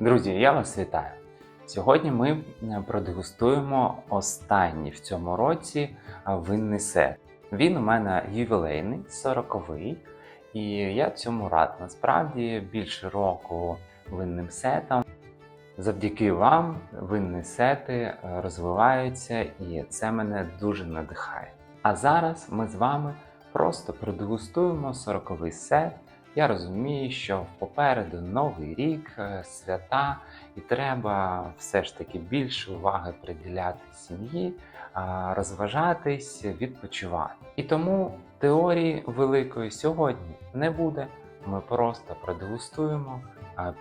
Друзі, я вас вітаю! Сьогодні ми е, продегустуємо останній в цьому році е, винний сет. Він у мене ювілейний, 40-й, і я цьому рад. Насправді більше року винним сетам. Завдяки вам винні сети е, розвиваються, і це мене дуже надихає. А зараз ми з вами просто продегустуємо 40-й сет. Я розумію, що попереду новий рік, е, свята, і треба все ж таки більше уваги приділяти сім'ї, розважатись, відпочивати. І тому теорії великої сьогодні не буде. Ми просто продегустуємо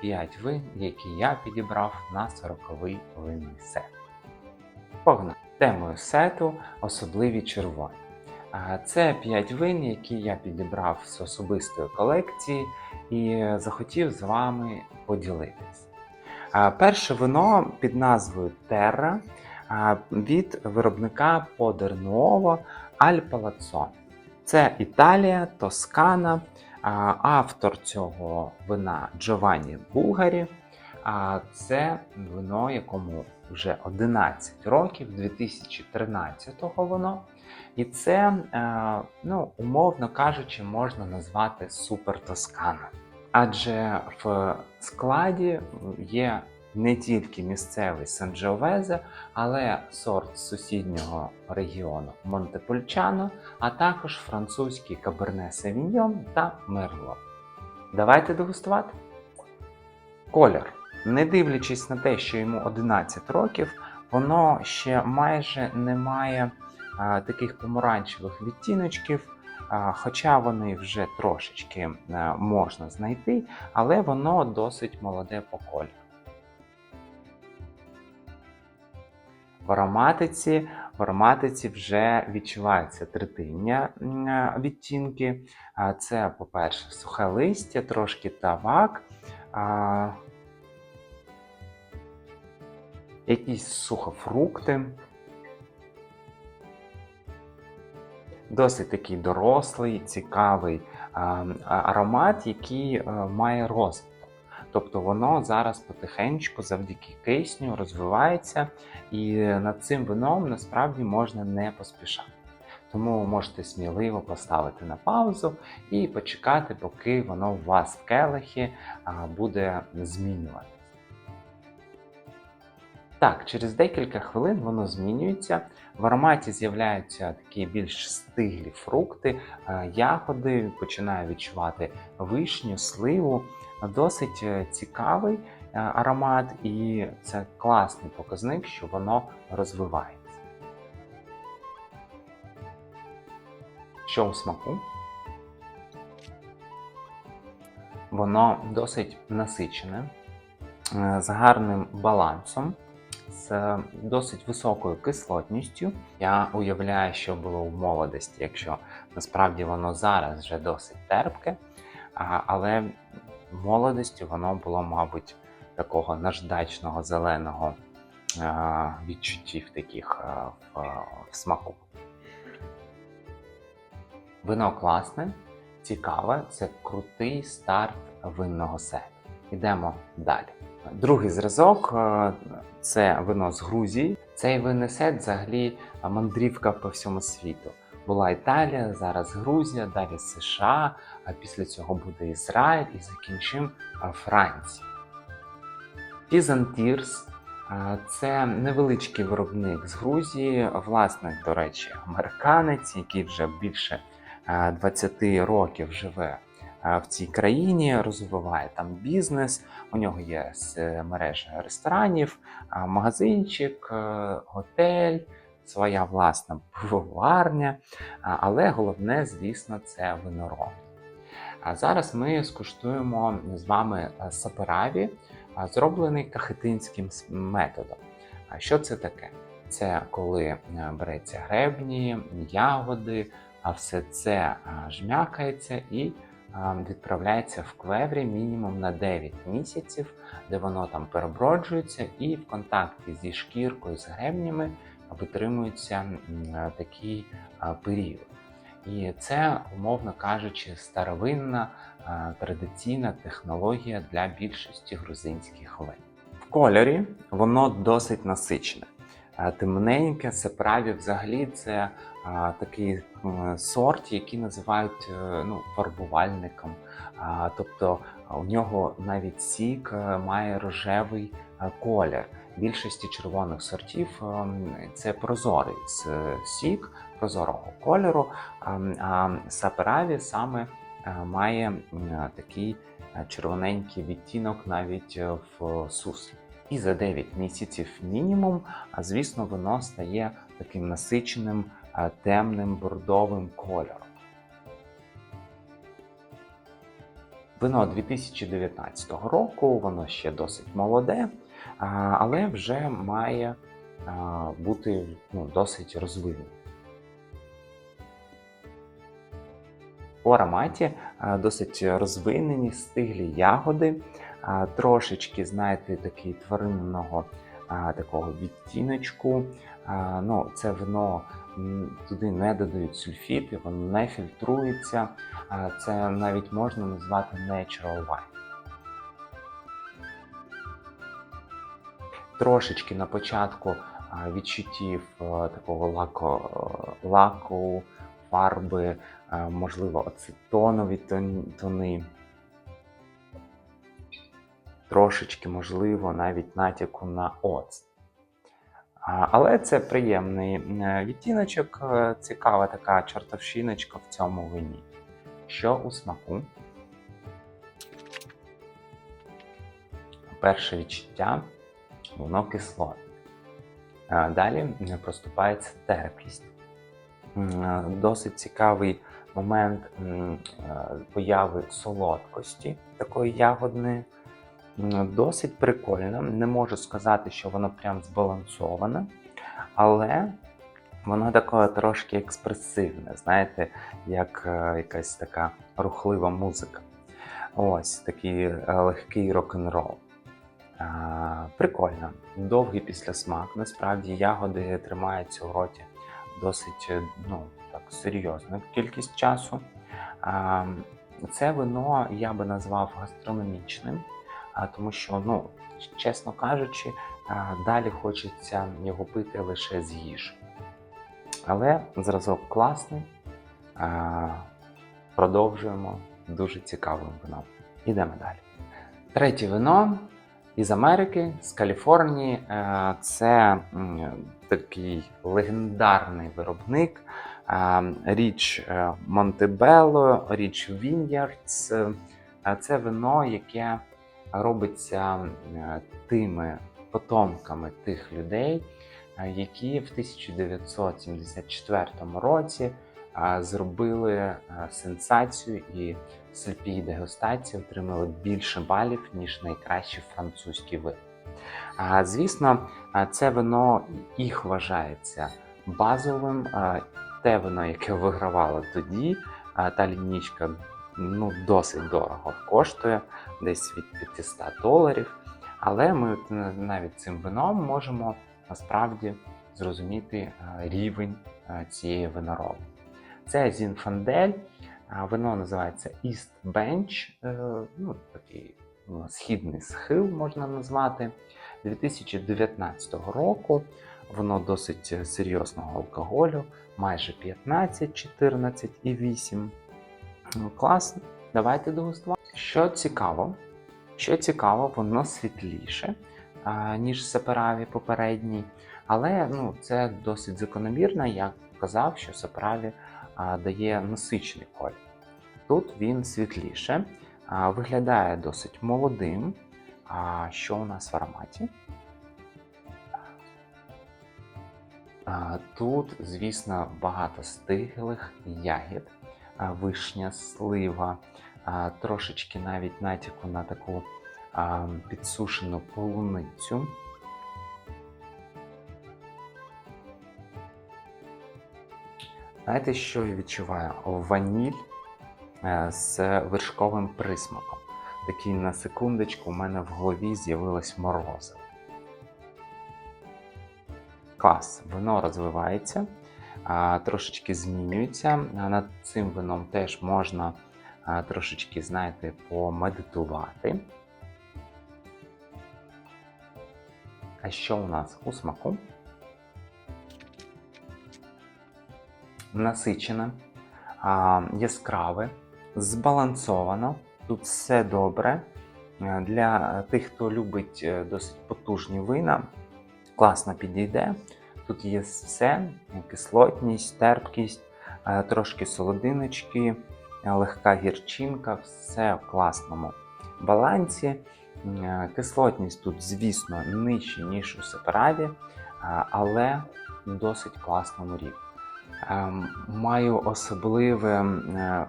5 вин, які я підібрав на 40-й винний сет. Погнали! Темою сету особливі червоні. Це 5 вин, які я підібрав з особистої колекції і захотів з вами поділитися. Перше вино під назвою Terra від виробника Подернуово Аль Палацоне. Це Італія, Тоскана. Автор цього вина Джованні Булгарі. А це вино, якому вже 11 років, 2013-го воно. І це, е, ну, умовно кажучи, можна назвати супер Тоскана. Адже в складі є не тільки місцевий Санджовезе, але сорт сусіднього регіону Монтепульчано, а також французький Каберне Савіньйон та Мерло. Давайте дегустувати. Колір. Не дивлячись на те, що йому 11 років, воно ще майже не має таких помаранчевих відтіночків, хоча вони вже трошечки можна знайти, але воно досить молоде по кольору. В ароматиці, в ароматиці вже відчувається третиння відтінки. А, Це, по-перше, сухе листя, трошки тавак. Якісь сухофрукти. Досить такий дорослий, цікавий аромат, який має розвиток. Тобто воно зараз потихеньку завдяки кисню розвивається, і над цим вином насправді можна не поспішати. Тому можете сміливо поставити на паузу і почекати, поки воно у вас в келихі буде змінюватися. Так, через декілька хвилин воно змінюється. В ароматі з'являються такі більш стиглі фрукти, е, ягоди, починаю відчувати вишню, сливу. Досить е, цікавий е, аромат, і це класний показник, що воно розвивається. Що у смаку? Воно досить насичене, з гарним балансом, з досить високою кислотністю. Я уявляю, що було в молодості, якщо насправді воно зараз вже досить терпке, але в молодості воно було, мабуть, такого наждачного зеленого відчуттів таких в, смаку. Вино класне, цікаве, це крутий старт винного сету. Йдемо далі. Другий зразок е, це вино з Грузії. Цей винний сет взагалі мандрівка по всьому світу. Була Італія, зараз Грузія, далі США, а після цього буде Ізраїль і закінчимо Францію. Tears – це невеличкий виробник з Грузії, власник, до речі, американець, який вже більше 20 років живе в цій країні, розвиває там бізнес. У нього є мережа ресторанів, магазинчик, готель, своя власна пивоварня. Але головне, звісно, це винороб. А зараз ми скуштуємо з вами сапераві, зроблений кахетинським методом. А що це таке? Це коли береться гребні, ягоди, а все це жмякається і відправляється в клеврі мінімум на 9 місяців, де воно там переброджується, і в контакті зі шкіркою, з гребнями витримується такий період. І це, умовно кажучи, старовинна традиційна технологія для більшості грузинських вин. кольорі воно досить насичене. Е, Темненьке, сеправі взагалі це а, такий сорт, який називають е, ну, фарбувальником. А, тобто у нього навіть сік е, має рожевий е, колір. Більшості червоних сортів це прозорий сік прозорого кольору, а, сапераві саме е, має такий е, червоненький відтінок навіть е, в суслі. І за 9 місяців мінімум, а звісно, воно стає таким насиченим, темним бордовим кольором. Вино 2019 року, воно ще досить молоде, але вже має бути ну, досить розвинене. У ароматі досить розвинені стиглі ягоди, трошечки, знаєте, такий тваринного такого відтіночку. Ну, це вино туди не додають сульфіти, воно не фільтрується. Це навіть можна назвати natural wine. Трошечки на початку відчуттів такого лако, лаку, фарби, можливо, ацетонові тони. Трошечки, можливо, навіть натяку на. А, Але це приємний е, відтіночок, е, цікава така чортовщиночка в цьому вині. Що у смаку? Перше відчуття воно кислотне. Далі проступається терпкість. Е, Досить цікавий момент появи солодкості такої ягодної. Досить прикольно. Не можу сказати, що воно прям збалансоване, але воно таке трошки експресивне, знаєте, як е, якась така рухлива музика. Ось такий е, легкий рок-н-рол. Прикольно. Довгий післясмак. Насправді ягоди тримаються у роті досить е, ну, так, серйозну кількість часу. Це вино я би назвав гастрономічним, тому що, ну, чесно кажучи, далі хочеться його пити лише з їжі. Але зразок класний. Продовжуємо дуже цікавим вином. Ідемо далі. Третє вино із Америки, з Каліфорнії. Це такий легендарний виробник. Річ е, Монтебело, Річ Віньярдс. Е, Це вино, яке робиться тими потомками тих людей, е, які в 1974 році зробили е, сенсацію і сліпій дегустації отримали більше балів, ніж найкращі французькі вина. А, Звісно, це вино їх вважається базовим. Те вино, яке вигравало тоді, та лінічка ну, досить дорого коштує, десь від 500 доларів. Але ми е, навіть цим вином можемо насправді зрозуміти е, рівень е, цієї винороби. Це Зінфандель, Вино називається East Bench, ну, такий ну, східний схил можна назвати. 2019 року воно досить серйозного алкоголю, майже 15, 14 і 8. Ну, класно, давайте дегустувати. Що цікаво, що цікаво, воно світліше, ніж сапераві попередній. Але ну, це досить закономірно. Я казав, що сапераві дає насичений колір. Тут він світліше, виглядає досить молодим. А що у нас в ароматі? Тут, звісно, багато стиглих ягід, вишня, слива, трошечки навіть натяку на таку підсушену полуницю. Знаєте, що я відчуваю? Ваніль е, з вершковим присмаком. Такий на секундочку у мене в голові з'явилось морозиво. Клас, вино розвивається, трошечки змінюється. А Над цим вином теж можна трошечки, знаєте, помедитувати. А що у нас у смаку? Насичене, яскраве, збалансовано. Тут все добре. Для тих, хто любить е, досить потужні вина, класно підійде. Тут є все: кислотність, терпкість, е, трошки солодиночки, е, легка гірчинка, все в класному балансі. Е, Кислотність тут, звісно, нижче, ніж у сепераві, е, але досить класному рівні. Маю особливе,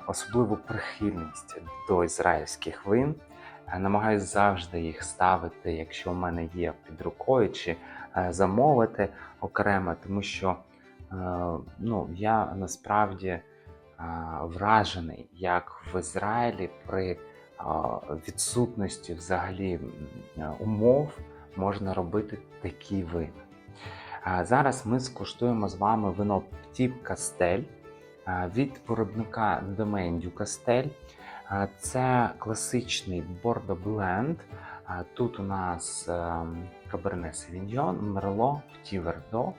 особливу прихильність до ізраїльських вин. Намагаюсь завжди їх ставити, якщо в мене є під рукою, чи замовити окремо, тому що е, ну, я насправді е, вражений, як в Ізраїлі при е, відсутності взагалі е, умов можна робити такі вина. Зараз ми скуштуємо з вами вино Птіп Кастель від виробника Domaine du Castel. Це класичний бордо бленд. Тут у нас Каберне Савіньйон, Мерло, Пті Вердо.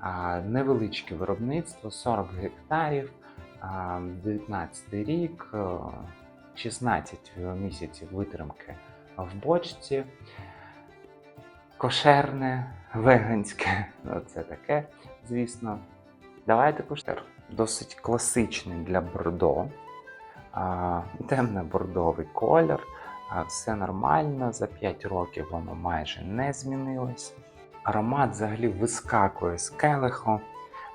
А, Невеличке виробництво, 40 гектарів, 19 рік, е, 16 місяців витримки в бочці кошерне, веганське, це таке, звісно. Давайте куштер. Досить класичний для бордо. Темно-бордовий колір. Все нормально. За 5 років воно майже не змінилось. Аромат взагалі вискакує з келиху.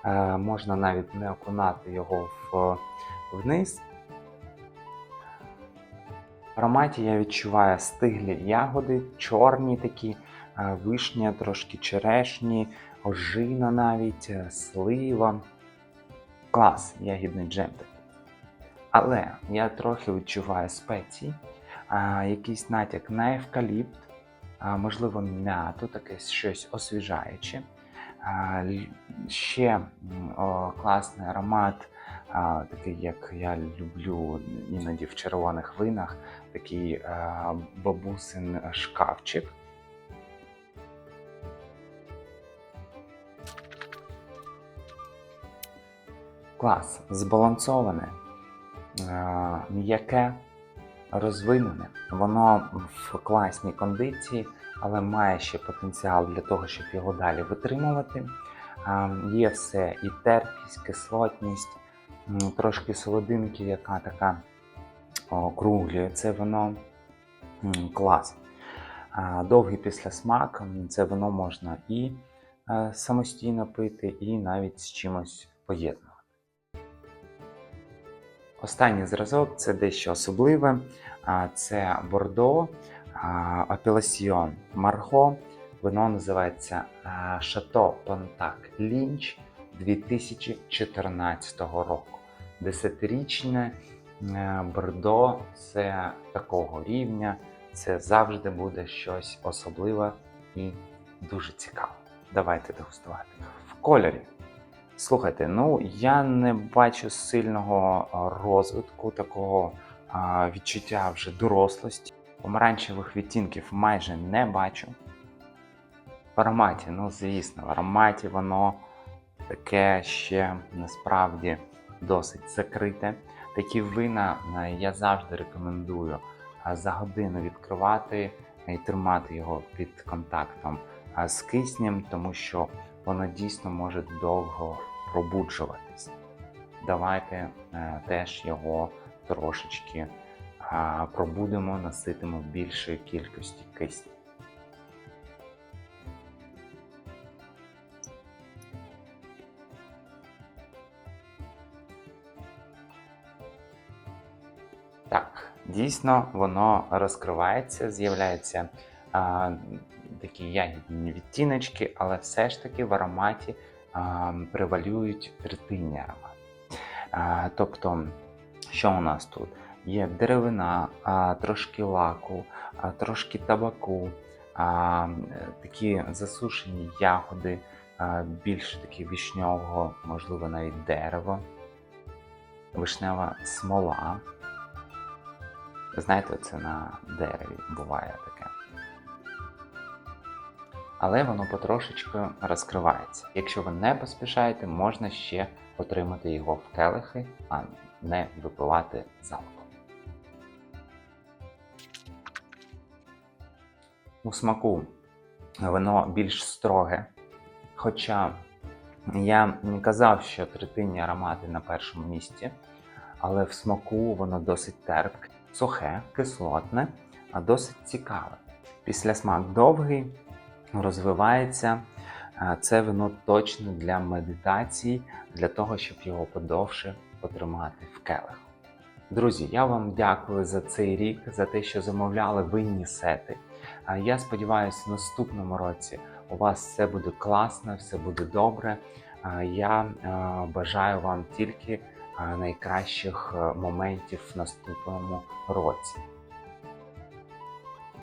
Е, можна навіть не окунати його вниз. В ароматі я відчуваю стиглі ягоди, чорні такі, е, вишня, трошки черешні, ожина навіть, е, слива. Клас, ягідний джем. Але я трохи відчуваю спеції, а, якийсь натяк на евкаліпт, а, можливо, м'яту, таке щось освіжаюче. А, Ще о, класний аромат, а, такий, як я люблю іноді в червоних винах, такий а, бабусин шкафчик. Клас, збалансоване, м'яке, розвинене. Воно в класній кондиції, але має ще потенціал для того, щоб його далі витримувати. Є все і терпкість, кислотність, трошки солодинки, яка така округлює це воно клас. Довгий післясмак, м, це вино можна і е, самостійно пити, і навіть з чимось поєднувати. Останній зразок це дещо особливе. Це Бордо, Апеласьйон Марго. Вино називається Шато Понтак Лінч 2014 року. Десятирічне е, Бордо це такого рівня. Це завжди буде щось особливе і дуже цікаве. Давайте дегустувати. В кольорі. Слухайте, ну я не бачу сильного розвитку, такого а, відчуття вже дорослості. Помаранчевих відтінків майже не бачу. В ароматі, ну звісно, в ароматі воно таке ще насправді досить закрите. Такі вина я завжди рекомендую за годину відкривати і тримати його під контактом з киснем, тому що воно дійсно може довго пробуджуватись. Давайте е, теж його трошечки а, пробудемо, наситимо більшої кількості кисню. Так, дійсно воно розкривається, з'являються а, такі ягідні відтіночки, але все ж таки в ароматі превалюють третинні аромати. Тобто, що у нас тут? Є деревина, трошки лаку, трошки табаку, такі засушені ягоди, більше такі вишньового, можливо, навіть дерево, вишнева смола. Знаєте, це на дереві буває таке. Але воно потрошечку розкривається. Якщо ви не поспішаєте, можна ще отримати його в келихи, а не випивати залпом. У смаку вино більш строге, хоча я не казав, що третинні аромати на першому місці, але в смаку воно досить терпке, сухе, кислотне, а досить цікаве. Після смак довгий, розвивається. Це вино точно для медитацій, для того, щоб його подовше потримати в келиху. Друзі, я вам дякую за цей рік, за те, що замовляли винні сети. Я сподіваюся, в наступному році у вас все буде класно, все буде добре. Я бажаю вам тільки найкращих е, моментів в наступному році.